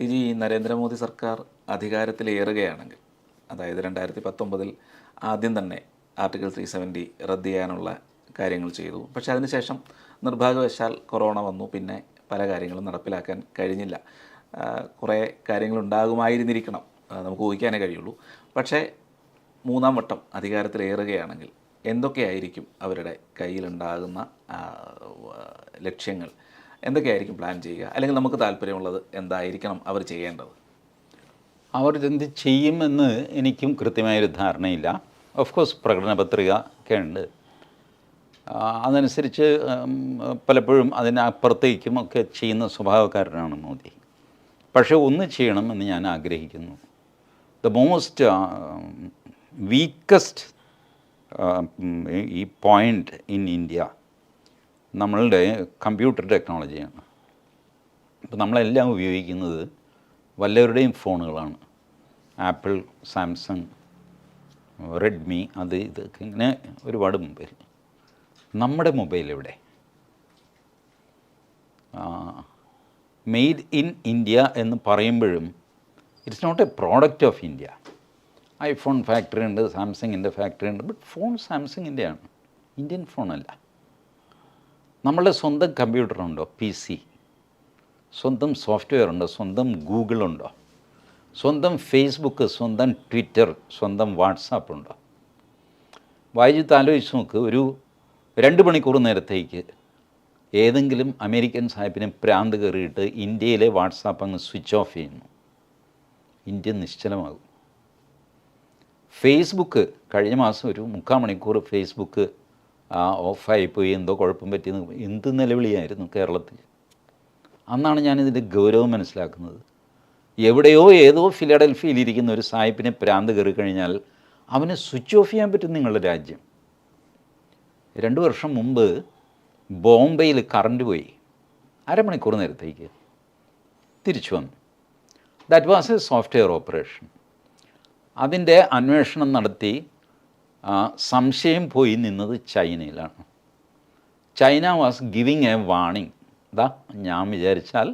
T G Narendra Modi സർക്കാർ അധികാരത്തിലേറുകയാണെങ്കിൽ അതായത് രണ്ടായിരത്തി പത്തൊമ്പതിൽ ആദ്യം തന്നെ ആർട്ടിക്കിൾ ത്രീ സെവന്റി റദ്ദ് ചെയ്യാനുള്ള കാര്യങ്ങൾ ചെയ്തു. പക്ഷേ അതിനുശേഷം നിർഭാഗ്യവശാൽ കൊറോണ വന്നു. പിന്നെ പല കാര്യങ്ങളും നടപ്പിലാക്കാൻ കഴിഞ്ഞില്ല. കുറേ കാര്യങ്ങളുണ്ടാകുമായിരുന്നിരിക്കണം. നമുക്ക് ഊഹിക്കാനേ കഴിയുള്ളൂ. പക്ഷേ മൂന്നാം വട്ടം അധികാരത്തിലേറുകയാണെങ്കിൽ എന്തൊക്കെയായിരിക്കും അവരുടെ കയ്യിലുണ്ടാകുന്ന ലക്ഷ്യങ്ങൾ? എന്തൊക്കെയായിരിക്കും പ്ലാൻ ചെയ്യുക? അല്ലെങ്കിൽ നമുക്ക് താല്പര്യമുള്ളത് എന്തായിരിക്കണം അവർ ചെയ്യേണ്ടത്? അവർ എന്ത് ചെയ്യുമെന്ന് എനിക്കും കൃത്യമായൊരു ധാരണയില്ല. ഓഫ് കോഴ്സ് പ്രകടന പത്രിക ഒക്കെ ഉണ്ട്. അതനുസരിച്ച് പലപ്പോഴും അതിനപ്പുറത്തേക്കും ഒക്കെ ചെയ്യുന്ന സ്വഭാവക്കാരനാണ് മോദി. പക്ഷേ ഒന്ന് ചെയ്യണമെന്ന് ഞാൻ ആഗ്രഹിക്കുന്നു. ദ മോസ്റ്റ് വീക്കസ്റ്റ് ഈ പോയിന്റ് ഇൻ ഇന്ത്യ നമ്മളുടെ കമ്പ്യൂട്ടർ ടെക്നോളജിയാണ് അപ്പോൾ നമ്മളെല്ലാം ഉപയോഗിക്കുന്നത് വല്ലവരുടെയും ഫോണുകളാണ്. ആപ്പിൾ സാംസങ് റെഡ്മി അത് ഇതൊക്കെ ഇങ്ങനെ ഒരുപാട് മൊബൈൽ നമ്മുടെ മൊബൈൽ എവിടെ? മെയ്ഡ് ഇൻ ഇന്ത്യ എന്ന് പറയുമ്പോഴും it's not a product of India. IPhone factory ഉണ്ട് സാംസങ്ങിന്റെ ഫാക്ടറി ഉണ്ട് ബട്ട് ഫോൺ സാംസങ്ങിന്റെയാണ്. ഇന്ത്യൻ ഫോണല്ല. നമ്മളുടെ സ്വന്തം കമ്പ്യൂട്ടർ ഉണ്ടോ പി സി സ്വന്തം സോഫ്റ്റ്വെയർ ഉണ്ടോ? സ്വന്തം ഗൂഗിൾ ഉണ്ടോ? സ്വന്തം ഫേസ്ബുക്ക് സ്വന്തം ട്വിറ്റർ സ്വന്തം വാട്സാപ്പ് ഉണ്ടോ? വായിച്ചിട്ട് ആലോചിച്ച് നോക്ക് ഒരു രണ്ട് മണിക്കൂർ നേരത്തേക്ക് ഏതെങ്കിലും അമേരിക്കൻ സാഹിബിനെ പ്രാന്ത് കയറിയിട്ട് ഇന്ത്യയിലെ വാട്സാപ്പ് അങ്ങ് സ്വിച്ച് ഓഫ് ചെയ്യുന്നു. ഇന്ത്യ നിശ്ചലമാകും. ഫേസ്ബുക്ക് കഴിഞ്ഞ മാസം ഒരു മുക്കാൽ മണിക്കൂർ ഫേസ്ബുക്ക് ആ, ഓഫായിപ്പോയി. എന്തോ കുഴപ്പം പറ്റിയെന്ന് എന്ത് നിലവിളിയായിരുന്നു കേരളത്തിൽ? അന്നാണ് ഞാനിതിന്റെ ഗൗരവം മനസ്സിലാക്കുന്നത്. എവിടെയോ ഏതോ ഫിലഡൽഫിയിൽ ഇരിക്കുന്ന ഒരു സായിപ്പിനെ പ്രാന്ത് കയറി കഴിഞ്ഞാൽ അവന് സ്വിച്ച് ഓഫ് ചെയ്യാൻ പറ്റും നിങ്ങളുടെ രാജ്യം. രണ്ട് വർഷം മുമ്പ് ബോംബെയിൽ കറണ്ട് പോയി. അരമണിക്കൂർ നേരത്തേക്ക് തിരിച്ചു വന്നു. That was a software operation അതിന്റെ അന്വേഷണം നടത്തി സംശയം പോയി നിന്നത് ചൈനയിലാണ്. China was giving a warning ദാ ഞാൻ വിചാരിച്ചാൽ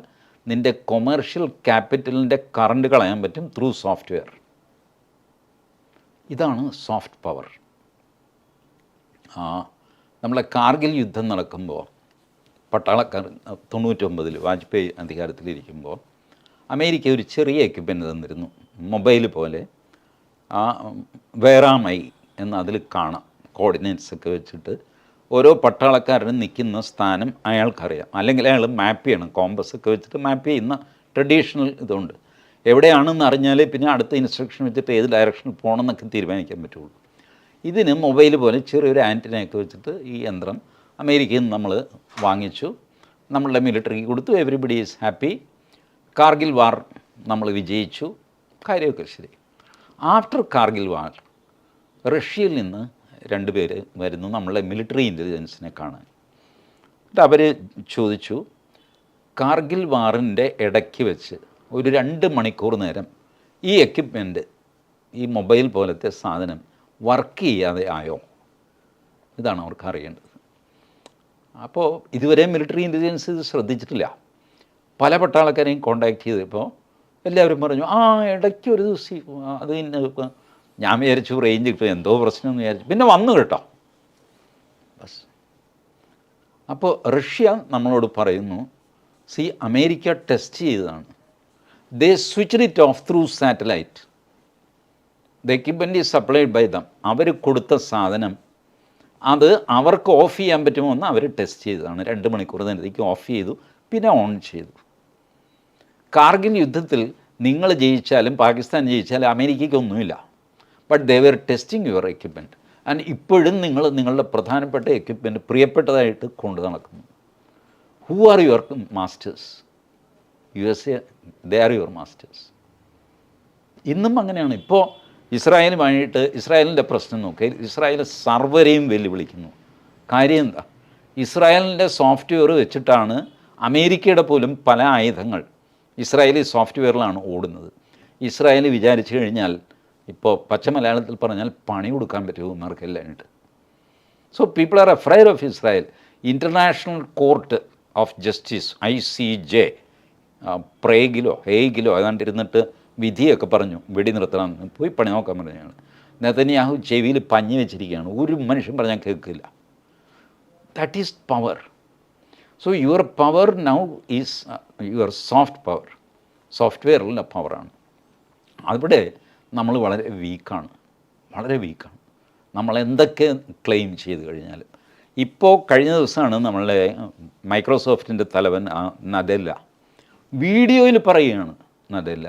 നിന്റെ കൊമേർഷ്യൽ ക്യാപിറ്റലിന്റെ കറണ്ട് കളയാൻ പറ്റും ത്രൂ സോഫ്റ്റ്വെയർ ഇതാണ് സോഫ്റ്റ് പവർ നമ്മളെ കാർഗിൽ യുദ്ധം നടക്കുമ്പോൾ പട്ടാളക്കാർ തൊണ്ണൂറ്റൊമ്പതിൽ വാജ്പേയി അധികാരത്തിലിരിക്കുമ്പോൾ അമേരിക്ക ഒരു ചെറിയ എക്യുപ്മെന്റ് തന്നിരുന്നു. മൊബൈൽ പോലെ. വേറാമൈ എന്ന് അതിൽ കാണാം. കോർഡിനേറ്റ്സ് ഒക്കെ വെച്ചിട്ട് ഓരോ പട്ടാളക്കാരനും നിൽക്കുന്ന സ്ഥാനം അയാൾക്കറിയാം. അല്ലെങ്കിൽ അയാൾ മാപ്പ് ചെയ്യണം. കോമ്പസ് ഒക്കെ വെച്ചിട്ട് മാപ്പ് ചെയ്യുന്ന ട്രഡീഷണൽ ഇതുണ്ട്. എവിടെയാണെന്ന് അറിഞ്ഞാൽ പിന്നെ അടുത്ത ഇൻസ്ട്രക്ഷൻ വെച്ചിട്ട് ഏത് ഡയറക്ഷനിൽ പോകണം എന്നൊക്കെ തീരുമാനിക്കാൻ പറ്റുള്ളൂ. ഇതിന് മൊബൈൽ പോലെ ചെറിയൊരു ആന്റിനയൊക്കെ വെച്ചിട്ട് ഈ യന്ത്രം അമേരിക്കയിൽ നിന്ന് നമ്മൾ വാങ്ങിച്ചു. നമ്മളുടെ മിലിറ്ററിക്ക് കൊടുത്തു. Everybody is happy Kargil war നമ്മൾ വിജയിച്ചു. കാര്യമൊക്കെ ശരി. ആഫ്റ്റർ കാർഗിൽ വാർ റഷ്യയിൽ നിന്ന് രണ്ട് പേര് വരുന്നു. നമ്മളെ മിലിറ്ററി ഇന്റലിജൻസിനെ കാണാൻ. എന്നിട്ട് അവർ ചോദിച്ചു കാർഗിൽ വാറിന്റെ ഇടയ്ക്ക് വെച്ച് ഒരു രണ്ട് മണിക്കൂർ നേരം ഈ എക്യുപ്മെന്റ് ഈ മൊബൈൽ പോലത്തെ സാധനം വർക്ക് ചെയ്യാതെ ആയോ? ഇതാണ് അവർക്ക് അറിയേണ്ടത്. അപ്പോൾ ഇതുവരെ മിലിറ്ററി ഇന്റലിജൻസ് ഇത് ശ്രദ്ധിച്ചിട്ടില്ല. പല പട്ടാളക്കാരെയും കോണ്ടാക്ട് ചെയ്തപ്പോൾ എല്ലാവരും പറഞ്ഞു ആ ഇടയ്ക്ക് ഒരു ദിവസം അത് ഞാൻ വിചാരിച്ചു റേഞ്ച് കിട്ടും എന്തോ പ്രശ്നം എന്ന് വിചാരിച്ചു. പിന്നെ വന്നു കേട്ടോ. ബസ്. അപ്പോൾ റഷ്യ നമ്മളോട് പറയുന്നു സി അമേരിക്ക ടെസ്റ്റ് ചെയ്തതാണ്. They switch it off through satellite the equipment is supplied by them അവർ കൊടുത്ത സാധനം അത് അവർക്ക് ഓഫ് ചെയ്യാൻ പറ്റുമോ എന്ന് അവർ ടെസ്റ്റ് ചെയ്തതാണ്. രണ്ട് മണിക്കൂർ നേരത്തേക്ക് ഓഫ് ചെയ്തു പിന്നെ ഓൺ ചെയ്തു. കാർഗിൽ യുദ്ധത്തിൽ നിങ്ങൾ ജയിച്ചാലും പാകിസ്ഥാൻ ജയിച്ചാലും അമേരിക്കയ്ക്ക് but they're testing your equipment and ഇപ്പോഴും നിങ്ങൾ നിങ്ങളുടെ പ്രധാനപ്പെട്ട എക്യുപ്മെന്റ് പ്രിയപ്പെട്ടതായിട്ട് കൊണ്ടു നടക്കുന്നു. Who are your masters U S A they are your masters ഇന്നും അങ്ങനെയാണ്. ഇപ്പോൾ ഇസ്രായേലുമായിട്ട് ഇസ്രായേലിന്റെ പ്രശ്നം നോക്കി. ഇസ്രായേൽ സർവരെയും വെല്ലുവിളിക്കുന്നു. കാര്യം എന്താ? ഇസ്രായേലിന്റെ സോഫ്റ്റ്വെയർ വെച്ചിട്ടാണ് അമേരിക്കയുടെ പോലും പല ആയുധങ്ങൾ ഇസ്രായേലി സോഫ്റ്റ്വെയറിലാണ് ഓടുന്നത്. ഇസ്രായേൽ വിചാരിച്ചു കഴിഞ്ഞാൽ ഇപ്പോൾ പച്ച മലയാളത്തിൽ പറഞ്ഞാൽ പണി കൊടുക്കാൻ പറ്റുമോ ഇമാർക്കെല്ലാമായിട്ട് so people are afraid of Israel International Court of Justice I C J പ്രേഗിലോ ഹേഗിലോ ഏതാണ്ട് ഇരുന്നിട്ട് വിധിയൊക്കെ പറഞ്ഞു വെടി നിർത്തണം പോയി പണി നോക്കാൻ പറഞ്ഞാണ്. നെതന്യാഹു ചെവിയിൽ പഞ്ഞി വെച്ചിരിക്കുകയാണ്. ഒരു മനുഷ്യൻ പറഞ്ഞാൽ കേൾക്കില്ല. That is power so your power now is your soft power സോഫ്റ്റ്വെയറിലുള്ള പവറാണ് അവിടെ നമ്മൾ വളരെ വീക്കാണ് വളരെ വീക്കാണ് നമ്മൾ എന്തൊക്കെ ക്ലെയിം ചെയ്ത് കഴിഞ്ഞാലും. ഇപ്പോൾ കഴിഞ്ഞ ദിവസമാണ് നമ്മളെ മൈക്രോസോഫ്റ്റിന്റെ തലവൻ നദല്ല. വീഡിയോയിൽ പറയുകയാണ് നദല്ല.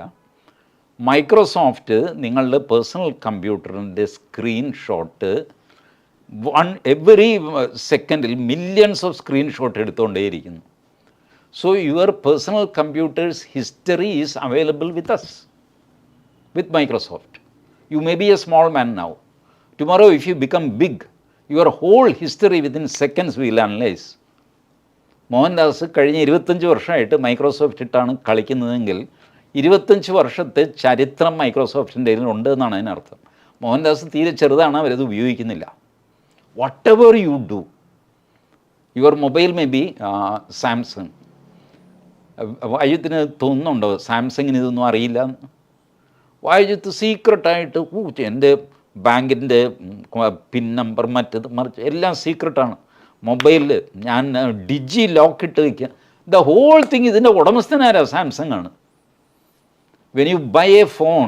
മൈക്രോസോഫ്റ്റ് നിങ്ങളുടെ പേഴ്സണൽ കമ്പ്യൂട്ടറിന്റെ സ്ക്രീൻഷോട്ട് വൺ എവറി സെക്കൻഡിൽ millions of screenshot എടുത്തുകൊണ്ടേയിരിക്കുന്നു so your personal computers history is available with us with Microsoft. You may be a small man now. Tomorrow, if you become big, your whole history within seconds will analyze. Mohandas കഴിഞ്ഞ ഇരുപത്തഞ്ച് വർഷമായിട്ട് Microsoft ഇട്ടാണ് കളിക്കുന്നതെങ്കിൽ ഇരുപത്തഞ്ച് വർഷത്തെ ചരിത്രം മൈക്രോസോഫ്റ്റിന്റെ ഉണ്ട് എന്നാണ് അതിനർത്ഥം മോഹൻദാസ് തീരെ ചെറുതാണ് അവരത് ഉപയോഗിക്കുന്നില്ല whatever you do your mobile may be Samsung അയ്യത്തിന് തോന്നുന്നുണ്ടോ സാംസങ്ങിന് ഇതൊന്നും അറിയില്ല വായിച്ചത്ത് സീക്രട്ടായിട്ട് ഊ എന്റെ ബാങ്കിന്റെ പിൻ നമ്പർ മറ്റത് മറിച്ച് എല്ലാം സീക്രട്ടാണ് മൊബൈലിൽ ഞാൻ ഡിജി ലോക്ക് ഇട്ട് വയ്ക്കുക ദ ഹോൾ തിങ് ഇതിന്റെ ഉടമസ്ഥനാരാ സാംസങ് ആണ്. When you buy a phone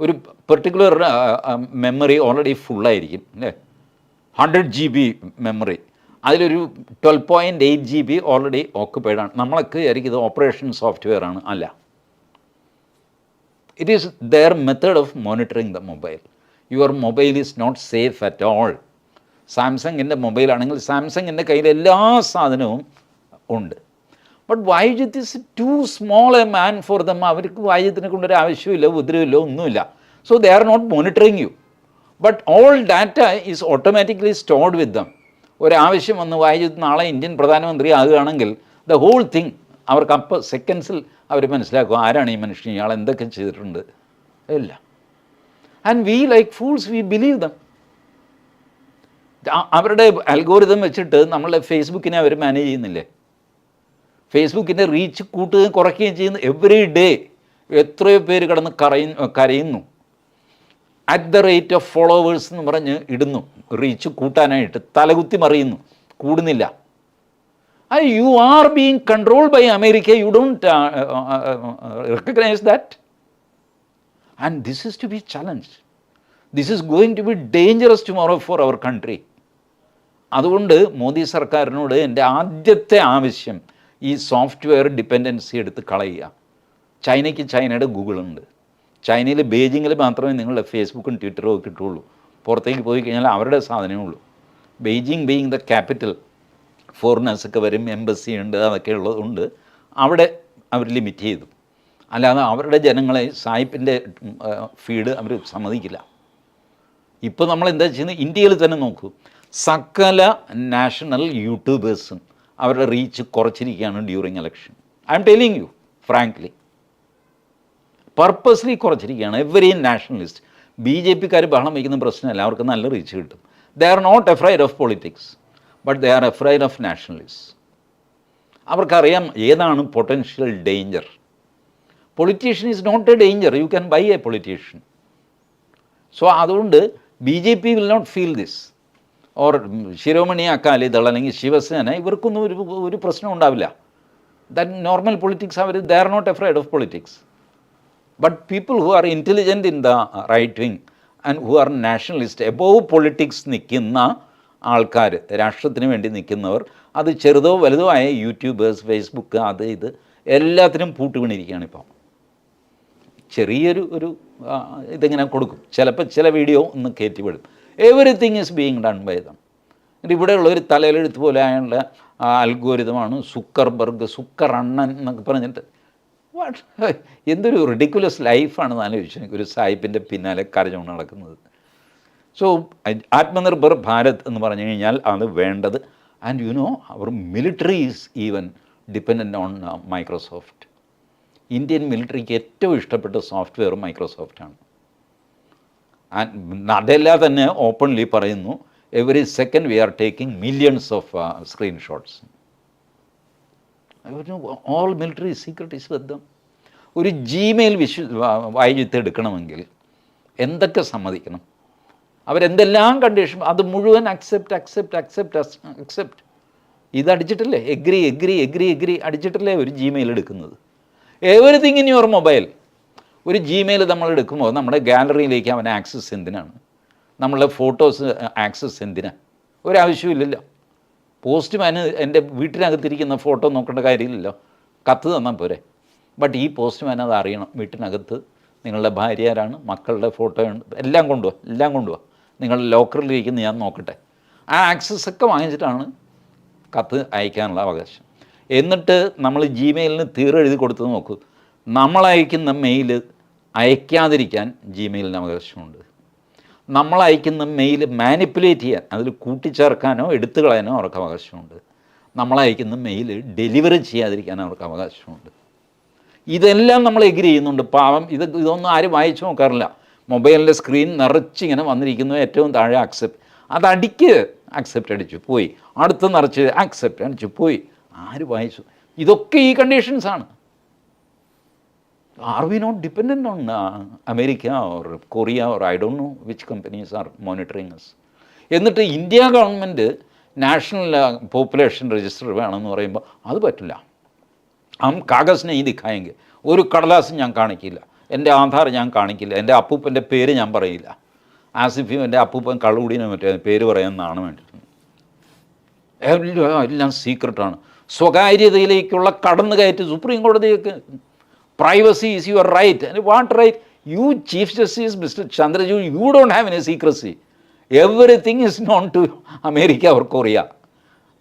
ഒരു പെർട്ടിക്കുലർ മെമ്മറി ഓൾറെഡി ഫുള്ളായിരിക്കും അല്ലേ? ഹൺഡ്രഡ് ജി ബി മെമ്മറി അതിലൊരു twelve point eight G B already occupied ആണ്. നമ്മളൊക്കെ ആയിരിക്കും ഇത് ഓപ്പറേഷൻ സോഫ്റ്റ്വെയർ ആണ്. അല്ല. It is their method of monitoring the mobile. Your mobile is not safe at all. സാംസങ്ങിന്റെ മൊബൈലാണെങ്കിൽ സാംസങ്ങിന്റെ കയ്യിൽ എല്ലാ സാധനവും ഉണ്ട്. But Vaidyut is too small a man for them അവർക്ക് വൈദ്യുത്തിനെ കൊണ്ടൊരു ആവശ്യമില്ല ഉപദ്രവമില്ല ഒന്നുമില്ല. So they are not monitoring you but all data is automatically stored with them ഒരാവശ്യം വന്ന് വൈദ്യുത് നാളെ ഇന്ത്യൻ പ്രധാനമന്ത്രി ആകുകയാണെങ്കിൽ ദ ഹോൾ തിങ് അവർക്ക് അപ്പോൾ സെക്കൻഡ്സിൽ അവർ മനസ്സിലാക്കും ആരാണ് ഈ മനുഷ്യൻ ഇയാൾ എന്തൊക്കെ ചെയ്തിട്ടുണ്ട്. ഇല്ല. And we like fools we believe them അവരുടെ അൽഗോരിതം വെച്ചിട്ട് നമ്മളെ ഫേസ്ബുക്കിനെ അവർ മാനേജ് ചെയ്യുന്നില്ലേ? ഫേസ്ബുക്കിന്റെ റീച്ച് കൂട്ടുകയും കുറയ്ക്കുകയും ചെയ്യുന്നു എവറി ഡേ എത്രയോ പേര് കിടന്ന് കരയുന്നു കരയുന്നു. At the rate of followers എന്ന് പറഞ്ഞ് ഇടുന്നു. റീച്ച് കൂട്ടാനായിട്ട് തലകുത്തി മറിയുന്നു. കൂടുന്നില്ല. Are being controlled by America, you don't uh, recognise that that. And this is to be challenged. This is going to be dangerous tomorrow for our country. അതുകൊണ്ട് മോദി സർക്കാരിനോട് എന്റെ ആദ്യത്തെ ആവശ്യം ഈ സോഫ്റ്റ്വെയർ ഡിപ്പെൻഡൻസി എടുത്ത് കളയുക ചൈനയ്ക്ക് ചൈനയുടെ ഗൂഗിളുണ്ട് ചൈനയിൽ ബെയ്ജിങ്ങിൽ മാത്രമേ നിങ്ങളുടെ ഫേസ്ബുക്കും ട്വിറ്ററും ഒക്കെ കിട്ടുള്ളൂ പുറത്തേക്ക് പോയി കഴിഞ്ഞാൽ അവരുടെ സാധനമേ ഉള്ളൂ ബെയ്ജിങ് ബീയിങ് ദ ക്യാപിറ്റൽ ഫോറിനേഴ്സൊക്കെ വരും എംബസി ഉണ്ട് അതൊക്കെ ഉള്ളതുകൊണ്ട് അവിടെ അവർ ലിമിറ്റ് ചെയ്തു. അല്ലാതെ അവരുടെ ജനങ്ങളെ സായിപ്പിന്റെ ഫീഡ് അവർ സമ്മതിക്കില്ല. ഇപ്പോൾ നമ്മൾ എന്താ ചെയ്യുന്നത്? ഇന്ത്യയിൽ തന്നെ നോക്കൂ. സകല നാഷണൽ യൂട്യൂബേഴ്സും അവരുടെ reach കുറച്ചിരിക്കുകയാണ് during election I'm telling you frankly purposely കുറച്ചിരിക്കുകയാണ് every nationalist B J പിക്കാർ ബഹളം വയ്ക്കുന്ന പ്രശ്നമല്ല അവർക്ക് നല്ല റീച്ച് കിട്ടും. They are not afraid of politics but they are afraid of nationalist അവർക്കറിയാം ഏതാണ് potential danger politician is not a danger you can buy a politician so അതുകൊണ്ട് B J P will not feel this or Shiromani Akali Dal അല്ലെങ്കിൽ ശിവസേന ഇവർക്കൊന്നും ഒരു ഒരു പ്രശ്നം ഉണ്ടാവില്ല. That normal politics our they are not afraid of politics but people who are intelligent in the right wing and who are nationalist above politics നിൽക്കുന്ന ആൾക്കാർ രാഷ്ട്രത്തിന് വേണ്ടി നിൽക്കുന്നവർ അത് ചെറുതോ വലുതോ ആയ യൂട്യൂബേഴ്സ് ഫേസ്ബുക്ക് അത് ഇത് എല്ലാത്തിനും പൂട്ട് വീണിരിക്കുകയാണ് ഇപ്പം. ചെറിയൊരു ഒരു ഇതിങ്ങനെ കൊടുക്കും. ചിലപ്പോൾ ചില വീഡിയോ ഒന്ന് കയറ്റിവിടും. Everything is being done by them എന്നിട്ട് ഇവിടെയുള്ള ഒരു തലയിലെഴുത്ത് പോലെ ആയുള്ള അൽഗോരിതമാണ് സുക്കർബർഗ് സുക്കർ അണ്ണൻ എന്നൊക്കെ പറഞ്ഞിട്ട്. വാട്ട് എന്തൊരു റിഡിക്കുലസ് ലൈഫാണെന്ന് ആലോചിച്ചു ഒരു സായിപ്പിന്റെ പിന്നാലെ കരഞ്ഞുകൊണ്ട് നടക്കുന്നത്. സോ ആത്മനിർഭർ ഭാരത് എന്ന് പറഞ്ഞു കഴിഞ്ഞാൽ അത് വേണ്ടത്. And you know our military is even dependent on Microsoft Indian മിലിറ്ററിക്ക് ഏറ്റവും ഇഷ്ടപ്പെട്ട സോഫ്റ്റ്വെയർ മൈക്രോസോഫ്റ്റാണ് ആൻഡ് അതെല്ലാം തന്നെ ഓപ്പൺലി പറയുന്നു every second we are taking millions of screenshots all military secret is ബദ്ധം ഒരു ജിമെയിൽ വിശ്വ വായിച്ചെടുക്കണമെങ്കിൽ എന്തൊക്കെ സമ്മതിക്കണം? അവരെന്തെല്ലാം കണ്ടീഷൻ അത് മുഴുവൻ അക്സെപ്റ്റ് അക്സെപ്റ്റ് അക്സെപ്റ്റ് അക്സെപ്റ്റ് ഇത് അടിച്ചിട്ടല്ലേ എഗ്രി എഗ്രി എഗ്രി എഗ്രി അടിച്ചിട്ടല്ലേ ഒരു ജിമെയിൽ എടുക്കുന്നത്? എവറിത്തിങ് ഇൻ യുവർ മൊബൈൽ ഒരു ജിമെയിൽ നമ്മൾ എടുക്കുമ്പോൾ നമ്മുടെ ഗാലറിയിലേക്ക് അവൻ ആക്സസ് എന്തിനാണ്? നമ്മളുടെ ഫോട്ടോസ് ആക്സസ് എന്തിനാണ് ഒരാവശ്യമില്ലല്ലോ. പോസ്റ്റ്മാന് എന്റെ വീട്ടിനകത്തിരിക്കുന്ന ഫോട്ടോ നോക്കേണ്ട കാര്യമില്ലല്ലോ. കത്ത് തന്നാൽ പോരെ. ബട്ട് ഈ പോസ്റ്റ്മാൻ അത് അറിയണം. വീട്ടിനകത്ത് നിങ്ങളുടെ ഭാര്യ ആരാണ്? മക്കളുടെ ഫോട്ടോ എല്ലാം കൊണ്ടുപോവാ എല്ലാം കൊണ്ടുപോവാ നിങ്ങളുടെ ലോക്കറിലിരിക്കുന്ന ഞാൻ നോക്കട്ടെ. ആ ആക്സസ് ഒക്കെ വാങ്ങിച്ചിട്ടാണ് കത്ത് അയക്കാനുള്ള അവകാശം. എന്നിട്ട് നമ്മൾ ജിമെയിലിന് തീരെഴുതി കൊടുത്ത് നോക്കൂ. നമ്മളയക്കുന്ന മെയിൽ അയക്കാതിരിക്കാൻ ജിമെയിലിന് അവകാശമുണ്ട്. നമ്മൾ അയക്കുന്ന മെയിൽ മാനിപ്പുലേറ്റ് ചെയ്യാൻ അതിൽ കൂട്ടിച്ചേർക്കാനോ എടുത്തു കളയാനോ അവർക്ക് അവകാശമുണ്ട്. നമ്മൾ അയക്കുന്ന മെയിൽ ഡെലിവറി ചെയ്യാതിരിക്കാൻ അവർക്ക് അവകാശമുണ്ട്. ഇതെല്ലാം നമ്മൾ എഗ്രി ചെയ്യുന്നുണ്ട്. പാവം ഇത് ഇതൊന്നും ആരും വായിച്ചു നോക്കാറില്ല. മൊബൈലിന്റെ സ്ക്രീൻ നിറച്ചിങ്ങനെ വന്നിരിക്കുന്നു ഏറ്റവും താഴെ അക്സെപ്റ്റ് അത് അടിക്ക് അക്സെപ്റ്റ് അടിച്ചു പോയി. അടുത്ത് നിറച്ച് അക്സെപ്റ്റ് അടിച്ചു പോയി. ആര് വായിച്ചു? ഇതൊക്കെ ഈ കണ്ടീഷൻസാണ് are we not dependent on America or Korea or I don't know which companies are monitoring us? എന്നിട്ട് India government national population register വേണമെന്ന് പറയുമ്പോൾ അത് പറ്റില്ല. അം കാഗസ് ഈ ദിക്കായെങ്കിൽ ഒരു കടലാസും ഞാൻ കാണിക്കില്ല. എന്റെ ആധാർ ഞാൻ കാണിക്കില്ല. എന്റെ അപ്പൂപ്പന്റെ പേര് ഞാൻ പറയില്ല. ആസിഫിയും എന്റെ അപ്പൂപ്പൻ കള്ളുകൂടിനെ മറ്റേ പേര് പറയാമെന്നാണ് വേണ്ടിയിട്ട് എല്ലാം എല്ലാം സീക്രട്ടാണ് സ്വകാര്യതയിലേക്കുള്ള കടന്നു കയറ്റി supreme കോടതിയൊക്കെ privacy is your right and what right you chief justice mister Chandrachud you don't have any secrecy everything is known to America or Korea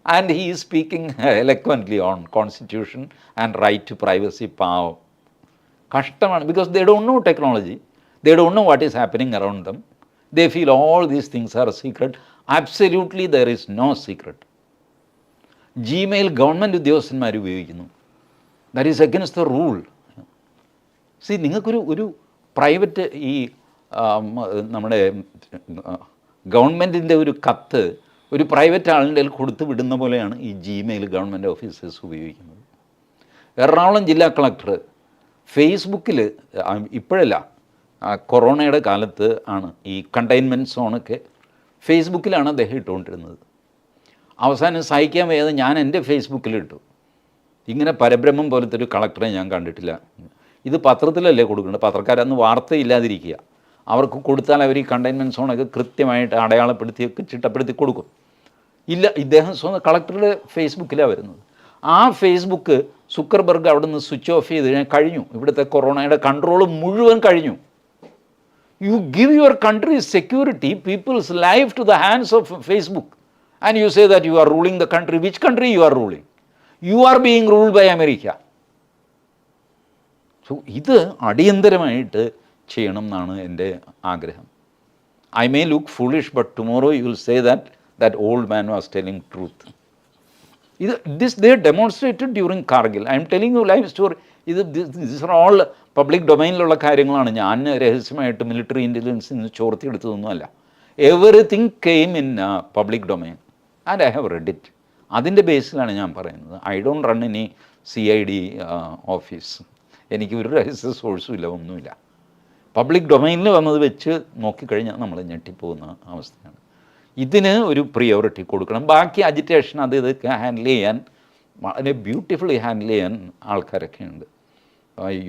and he is speaking eloquently on constitution and right to privacy പാവം കഷ്ടമാണ്. Because they don't know technology they don't know what is happening around them they feel all these things are secret absolutely there is no secret Gmail government ഉദ്യോഗസ്ഥന്മാർ ഉപയോഗിക്കുന്നു. That is against the rule see നിങ്ങൾക്കൊരു ഒരു private ഈ നമ്മുടെ ഗവൺമെന്റിന്റെ ഒരു കത്ത് ഒരു പ്രൈവറ്റ് ആളിന്റെ കൊടുത്തു വിടുന്ന പോലെയാണ് ഈ ജിമെയിൽ ഗവൺമെന്റ് ഓഫീസേഴ്സ് ഉപയോഗിക്കുന്നത്. എറണാകുളം ജില്ലാ കളക്ടർ ഫേസ്ബുക്കിൽ ഇപ്പോഴല്ല കൊറോണയുടെ കാലത്ത് ആണ് ഈ കണ്ടെയ്ൻമെന്റ് സോണൊക്കെ ഫേസ്ബുക്കിലാണ് അദ്ദേഹം ഇട്ടുകൊണ്ടിരുന്നത്. അവസാനം സഹിക്കാൻ വയ്യാതെ ഞാൻ എന്റെ ഫേസ്ബുക്കിലിട്ടു ഇങ്ങനെ പരബ്രഹ്മം പോലത്തെ ഒരു കളക്ടറെ ഞാൻ കണ്ടിട്ടില്ല. ഇത് പത്രത്തിലല്ലേ കൊടുക്കുന്നത്? പത്രക്കാരന്ന് വാർത്തയില്ലാതിരിക്കുക. അവർക്ക് കൊടുത്താൽ അവർ ഈ കണ്ടെയ്ൻമെന്റ് സോണൊക്കെ കൃത്യമായിട്ട് അടയാളപ്പെടുത്തിയൊക്കെ ചിട്ടപ്പെടുത്തി കൊടുക്കും. ഇല്ല ഇദ്ദേഹം കളക്ടറുടെ ഫേസ്ബുക്കിലാണ് വരുന്നത്. ആ ഫേസ്ബുക്ക് സുക്കർബർഗ് അവിടെ നിന്ന് സ്വിച്ച് ഓഫ് ചെയ്ത് കഴിഞ്ഞാൽ കഴിഞ്ഞു. ഇവിടുത്തെ കൊറോണയുടെ കൺട്രോൾ മുഴുവൻ കഴിഞ്ഞു. You give your country security people's life to the hands of Facebook and you say that you are ruling the country which country you are ruling you are being ruled by America so ഇത് അടിയന്തരമായിട്ട് ചെയ്യണം എന്നാണ് എന്റെ ആഗ്രഹം. I may look foolish but tomorrow you will say that that old man was telling truth ഇത് this they demonstrated during Kargil I'm telling you life story ഇത് this are all public ഡൊമൈനിലുള്ള കാര്യങ്ങളാണ്. ഞാൻ രഹസ്യമായിട്ട് മിലിറ്ററി ഇന്റലിജൻസിൽ നിന്ന് ചോർത്തിയെടുത്തതൊന്നുമല്ല. Everything came in public domain and I have read it അതിന്റെ ബേസിലാണ് ഞാൻ പറയുന്നത്. I don't run any C I D office എനിക്ക് ഒരു രഹസ്യ സോഴ്സും ഇല്ല ഒന്നുമില്ല. പബ്ലിക് ഡൊമൈനിൽ വന്നത് വെച്ച് നോക്കിക്കഴിഞ്ഞാൽ നമ്മൾ ഞെട്ടിപ്പോകുന്ന അവസ്ഥയാണ്. ഇതിന് ഒരു പ്രിയോറിറ്റി കൊടുക്കണം. ബാക്കി അജിറ്റേഷൻ അത് ഇതൊക്കെ ഹാൻഡിൽ ചെയ്യാൻ വളരെ ബ്യൂട്ടിഫുള്ളി ഹാൻഡിൽ ചെയ്യാൻ ആൾക്കാരൊക്കെ ഉണ്ട്.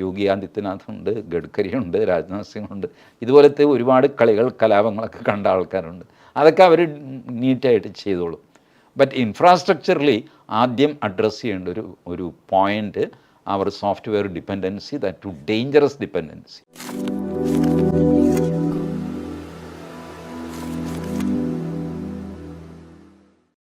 യോഗി ആദിത്യനാഥ് ഉണ്ട് ഗഡ്കരി ഉണ്ട് രാജ്നാഥ് സിംഗ് ഉണ്ട്. ഇതുപോലത്തെ ഒരുപാട് കളികൾ കലാപങ്ങളൊക്കെ കണ്ട ആൾക്കാരുണ്ട്. അതൊക്കെ അവർ നീറ്റായിട്ട് ചെയ്തോളും. ബട്ട് ഇൻഫ്രാസ്ട്രക്ചറലി ആദ്യം അഡ്രസ്സ് ചെയ്യേണ്ട ഒരു ഒരു point our software dependency that too dangerous dependency